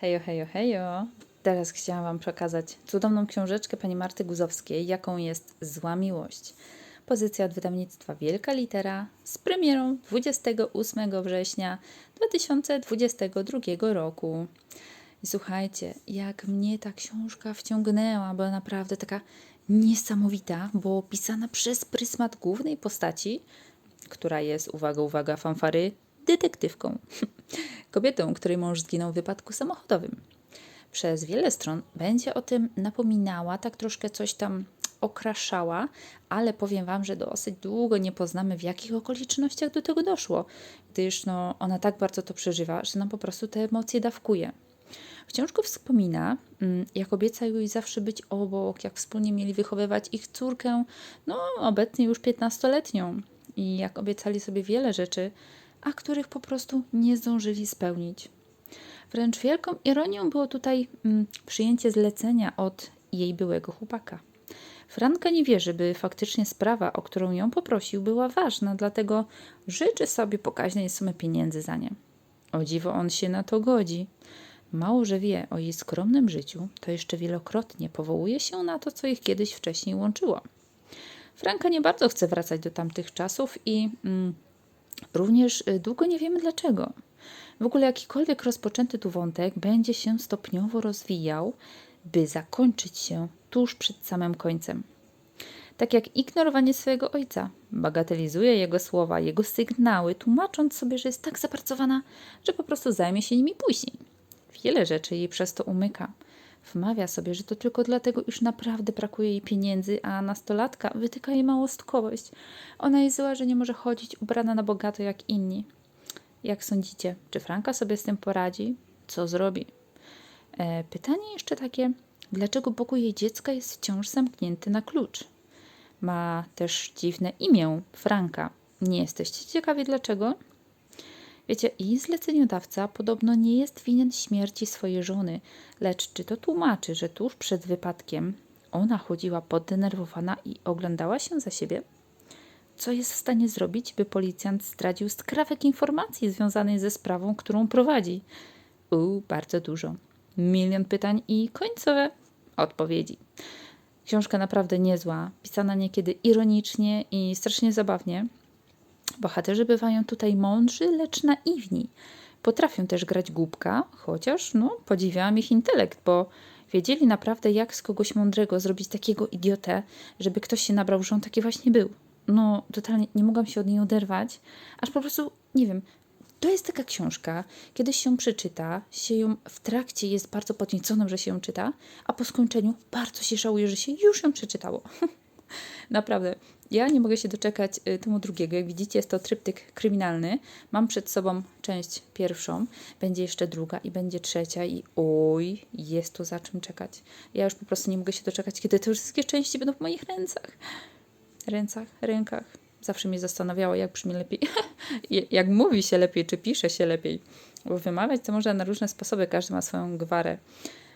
Hejo, hejo, hejo. Teraz chciałam Wam przekazać cudowną książeczkę pani Marty Guzowskiej, jaką jest Zła Miłość. Pozycja od wydawnictwa Wielka Litera z premierą 28 września 2022 roku. I słuchajcie, jak mnie ta książka wciągnęła, była naprawdę taka niesamowita, bo pisana przez pryzmat głównej postaci, która jest, uwaga, uwaga, fanfary, detektywką. Kobietą, której mąż zginął w wypadku samochodowym. Przez wiele stron będzie o tym napominała, tak troszkę coś tam okraszała, ale powiem Wam, że dosyć długo nie poznamy, w jakich okolicznościach do tego doszło, gdyż no, ona tak bardzo to przeżywa, że nam po prostu te emocje dawkuje. W książku wspomina, mm, jak obiecał jej zawsze być obok, jak wspólnie mieli wychowywać ich córkę, no obecnie już 15-letnią, i jak obiecali sobie wiele rzeczy, a których po prostu nie zdążyli spełnić. Wręcz wielką ironią było tutaj mm, przyjęcie zlecenia od jej byłego chłopaka. Franka nie wierzy, by faktycznie sprawa, o którą ją poprosił, była ważna, dlatego życzy sobie pokaźnej sumy pieniędzy za nie. O dziwo on się na to godzi. Mało, że wie o jej skromnym życiu, to jeszcze wielokrotnie powołuje się na to, co ich kiedyś wcześniej łączyło. Franka nie bardzo chce wracać do tamtych czasów i mm, również y, długo nie wiemy dlaczego. W ogóle jakikolwiek rozpoczęty tu wątek będzie się stopniowo rozwijał, by zakończyć się tuż przed samym końcem. Tak jak ignorowanie swojego ojca, bagatelizuje jego słowa, jego sygnały, tłumacząc sobie, że jest tak zapracowana, że po prostu zajmie się nimi później. Wiele rzeczy jej przez to umyka. Wmawia sobie, że to tylko dlatego, iż naprawdę brakuje jej pieniędzy, a nastolatka wytyka jej małostkowość. Ona jest zła, że nie może chodzić ubrana na bogato jak inni. Jak sądzicie, czy Franka sobie z tym poradzi? Co zrobi? E, pytanie jeszcze takie, dlaczego pokój jej dziecka jest wciąż zamknięty na klucz? Ma też dziwne imię, Franka. Nie jesteście ciekawi dlaczego? Wiecie, jej zleceniodawca podobno nie jest winien śmierci swojej żony, lecz czy to tłumaczy, że tuż przed wypadkiem ona chodziła poddenerwowana i oglądała się za siebie? Co jest w stanie zrobić, by policjant zdradził skrawek informacji związanej ze sprawą, którą prowadzi? U, bardzo dużo. Milion pytań i końcowe odpowiedzi. Książka naprawdę niezła, pisana niekiedy ironicznie i strasznie zabawnie. Bohaterzy bywają tutaj mądrzy, lecz naiwni. Potrafią też grać głupka, chociaż no, podziwiałam ich intelekt, bo wiedzieli naprawdę, jak z kogoś mądrego zrobić takiego idiotę, żeby ktoś się nabrał, że on taki właśnie był. No, totalnie nie mogłam się od niej oderwać, aż po prostu, nie wiem, to jest taka książka, kiedy się przeczyta, się ją w trakcie jest bardzo podnieconym, że się ją czyta, a po skończeniu bardzo się żałuje, że się już ją przeczytało. Naprawdę. Ja nie mogę się doczekać y, tomu drugiego. Jak widzicie, jest to tryptyk kryminalny. Mam przed sobą część pierwszą, będzie jeszcze druga i będzie trzecia i oj, jest tu za czym czekać. Ja już po prostu nie mogę się doczekać, kiedy te wszystkie części będą w moich rękach. Ręcach, rękach. Zawsze mnie zastanawiało, jak brzmi lepiej, jak mówi się lepiej, czy pisze się lepiej. Bo wymawiać to można na różne sposoby, każdy ma swoją gwarę.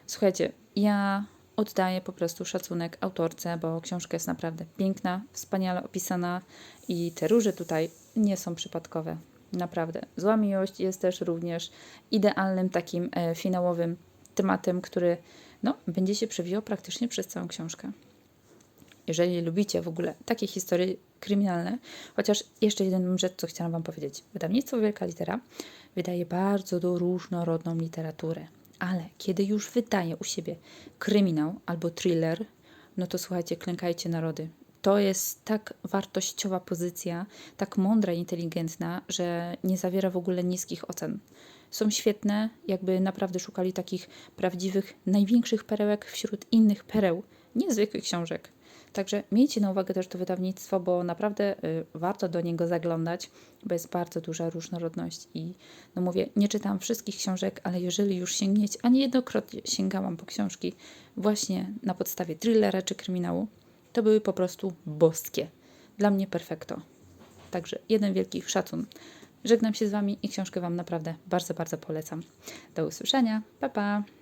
Słuchajcie, ja oddaję po prostu szacunek autorce, bo książka jest naprawdę piękna, wspaniale opisana i te róże tutaj nie są przypadkowe. Naprawdę. Zła miłość jest też również idealnym takim e, finałowym tematem, który no, będzie się przewijał praktycznie przez całą książkę. Jeżeli lubicie w ogóle takie historie kryminalne, chociaż jeszcze jeden rzecz, co chciałam Wam powiedzieć. Wydawnictwo Wielka Litera wydaje bardzo różnorodną literaturę ale kiedy już wydaje u siebie kryminał albo thriller, no to słuchajcie, klękajcie narody. To jest tak wartościowa pozycja, tak mądra inteligentna, że nie zawiera w ogóle niskich ocen. Są świetne, jakby naprawdę szukali takich prawdziwych, największych perełek wśród innych pereł, niezwykłych książek. Także miejcie na uwadze też to wydawnictwo, bo naprawdę y, warto do niego zaglądać, bo jest bardzo duża różnorodność i no mówię, nie czytam wszystkich książek, ale jeżeli już sięgniecie, a niejednokrotnie sięgałam po książki właśnie na podstawie thrillera czy kryminału, to były po prostu boskie. Dla mnie perfekto. Także jeden wielki szacun. Żegnam się z Wami i książkę Wam naprawdę bardzo, bardzo polecam. Do usłyszenia. Pa, pa!